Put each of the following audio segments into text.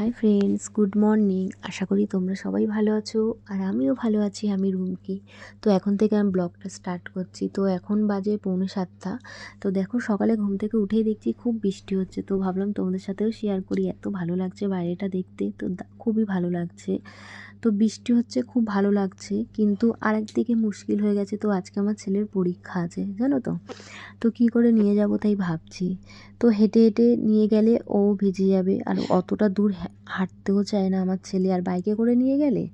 High friends good morning আশা করি তোমরা সবাই ভালো আছো আর আমিও ভালো আছি, আমি রুমকি। তো এখন থেকে আমি ব্লগটা স্টার্ট করছি। তো এখন বাজে পৌনে সাতটা। তো দেখো সকালে ঘুম থেকে উঠেই দেখছি খুব বৃষ্টি হচ্ছে। তো ভাবলাম তোমাদের সাথেও শেয়ার করি, এত ভালো লাগছে বাইরেটা দেখতে। তো খুবই ভালো লাগছে। তো বৃষ্টি হচ্ছে, খুব ভালো লাগছে। কিন্তু আরেকদিকে মুশকিল হয়ে গেছে। তো আজকে আমার ছেলের পরীক্ষা আছে, জানো তো? তো কী করে নিয়ে যাব তাই ভাবছি। তো হেঁটে হেঁটে নিয়ে গেলে ও ভিজে যাবে। আর অতটা দূর হাঁটতেও চায় না আমার ছেলে। আর বাইকে করে নিয়ে গেলে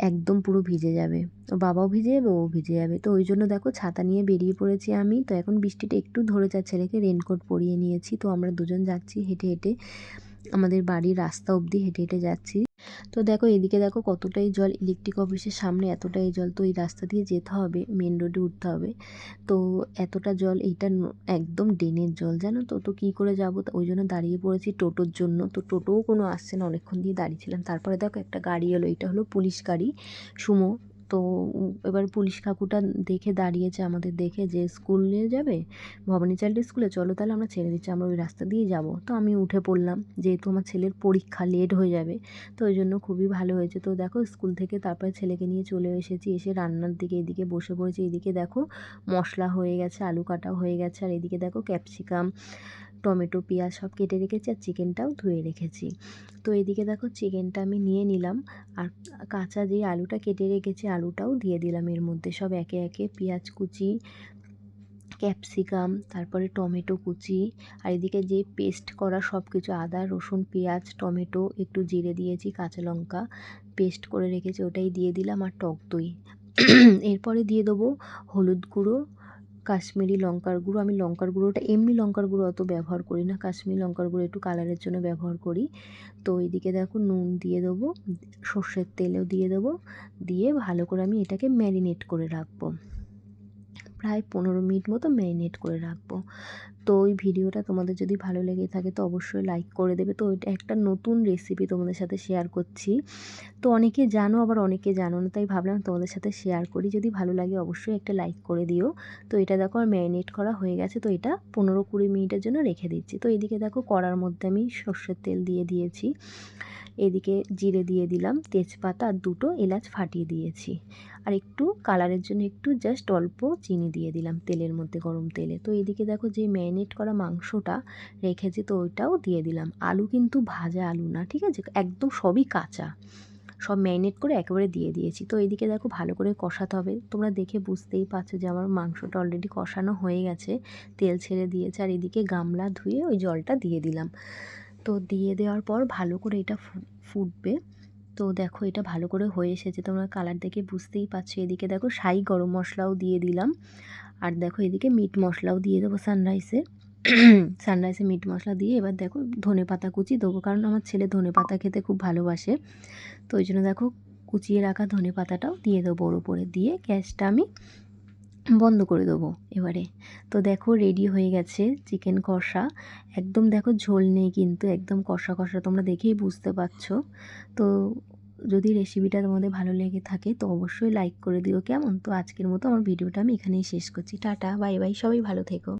একদম পুরো ভিজে যাবে। ও বাবাও ভিজে যাবে, ও ভিজে যাবে। তো ওই জন্য দেখো ছাতা নিয়ে বেরিয়ে পড়েছি আমি। তো এখন বৃষ্টিটা একটু ধরে যা ছেলেকে রেনকোট পরিয়ে নিয়েছি। তো আমরা দুজন যাচ্ছি হেঁটে হেঁটে। আমাদের বাড়ির রাস্তা অবধি হেঁটে হেঁটে যাচ্ছি। তো দেখো, এদিকে দেখো কতটাই জল ইলেকট্রিক অফিসের সামনে, এতটাই জল তো এই রাস্তা দিয়ে যেতে হবে মেন রোডে উঠতে হবে। তো এতটা জল, এইটা একদম ড্রেনের জল, জানো তো? তো কী করে যাব? ওই জন্য দাঁড়িয়ে পড়েছি টোটোর জন্য। তো টোটোও কোনো আসছে না, অনেকক্ষণ দিয়ে দাঁড়িয়েছিলাম তারপরে দেখো একটা গাড়ি এলো, এটা হলো পুলিশ গাড়ি, সুমো। তো এবার পুলিশ কাকুটা দেখে দাঁড়িয়েছে আমাদের দেখে যে স্কুলে যাবে, ভবানী চাইল্ড স্কুলে, চলো তাহলে আমরা ছেড়ে দিচ্ছি, আমরা ওই রাস্তা দিয়ে যাব। তো আমি উঠে পড়লাম, যেহেতু আমার ছেলের পরীক্ষা লেট হয়ে যাবে, তো ওই জন্য খুবই ভালো হয়েছে। তো দেখো স্কুল থেকে তারপরে ছেলেকে নিয়ে চলে এসেছি, এসে রান্নার দিকে, এদিকে বসে পড়েছি, এদিকে দেখো মশলা হয়ে গেছে, আলু কাটা হয়ে গেছে, আর এদিকে দেখো ক্যাপসিকাম টমেটো, পেঁয়াজ সব কেটে রেখেছি আর চিকেনটাও ধুয়ে রেখেছি। তো এদিকে দেখো চিকেনটা আমি নিয়ে নিলাম আর কাঁচা যে আলুটা কেটে রেখেছি আলুটাও দিয়ে দিলাম এর মধ্যে। সব একে একে পেঁয়াজ কুচি, ক্যাপসিকাম, তারপরে টমেটো কুচি আর এদিকে যে পেস্ট করা সব কিছু আদা, রসুন, পেঁয়াজ, টমেটো একটু জিরে দিয়েছি, কাঁচা লঙ্কা পেস্ট করে রেখেছি ওটাই দিয়ে দিলাম আর টক দই। এরপরে দিয়ে দেবো হলুদ গুঁড়ো কাশ্মীরি লঙ্কার গুঁড়ো, আমি লঙ্কার গুঁড়োটা, এমনি লঙ্কার গুঁড়ো অত ব্যবহার করি না। কাশ্মীরি লঙ্কার গুঁড়ো একটু কালারের জন্য ব্যবহার করি। তো এইদিকে দেখো নুন দিয়ে দেবো, সর্ষের তেলও দিয়ে দেবো, দিয়ে ভালো করে আমি এটাকে ম্যারিনেট করে রাখব। প্রায় পনেরো মিনিট মতো ম্যারিনেট করে রাখব। তো ওই ভিডিওটা তোমাদের যদি ভালো লেগে থাকে তো অবশ্যই লাইক করে দেবে। তো এটা একটা নতুন রেসিপি তোমাদের সাথে শেয়ার করছি। তো অনেকে জানো, আবার অনেকে জানো না, তাই ভাবলাম তোমাদের সাথে শেয়ার করি। যদি ভালো লাগে অবশ্যই একটা লাইক করে দিও। তো এটা দেখো আর ম্যারিনেট করা হয়ে গেছে। তো এটা পনেরো কুড়ি মিনিটের জন্য রেখে দিচ্ছি। তো এদিকে দেখো কড়ার মধ্যে আমি সর্ষের তেল দিয়ে দিয়েছি। এদিকে জিরে দিয়ে দিলাম, তেজপাতা আর দুটো এলাচ ফাটিয়ে দিয়েছি। আর একটু কালারের জন্য একটু জাস্ট অল্প চিনি দিয়ে দিলাম তেলের মধ্যে, গরম তেলে। তো এদিকে দেখো যে ম্যারিনেট করা মাংসটা রেখেছি তো ওইটাও দিয়ে দিলাম। আলু কিন্তু ভাজা আলু না, ঠিক আছে? একদম সবই কাঁচা। সব ম্যারিনেট করে একেবারে দিয়ে দিয়েছি। তো এদিকে দেখো ভালো করে কষাতে হবে। তোমরা দেখে বুঝতেই পারছ যে আমার মাংসটা অলরেডি কষানো হয়ে গেছে। তেল ছেড়ে দিয়েছে আর এদিকে গামলা ধুয়ে ওই জলটা দিয়ে দিলাম। তো দিয়ে দেওয়ার পর ভালো করে এটা ফুটবে। তো দেখো এটা ভালো করে হয়ে এসেছে। তোমরা কালার দেখে বুঝতেই পারছ। এদিকে দেখো সাই গরম মশলাও দিয়ে দিলাম। আর দেখো এদিকে মিট মশলাও দিয়ে দেবো সানরাইসে সানরাইসে মিট মশলা দিয়ে এবার দেখো ধনে পাতা কুচি দেবো। কারণ আমার ছেলে ধনে পাতা খেতে খুব ভালোবাসে। তো ওই জন্য দেখো কুচিয়ে রাখা ধনে পাতাটাও দিয়ে দেবো ওর উপরে দিয়ে গ্যাসটা আমি বন্ধ করে দেবো এবারে। তো দেখো রেডি হয়ে গেছে চিকেন কষা। একদম দেখো ঝোল নেই কিন্তু একদম কষা কষা, তোমরা দেখেই বুঝতে পারছ। তো যদি রেসিপিটা তোমাদের ভালো লেগে থাকে, তো অবশ্যই লাইক করে দিও, কেমন? তো আজকের মতো আমার ভিডিওটা আমি এখানেই শেষ করছি। টাটা বাই বাই সবাই ভালো থেকো।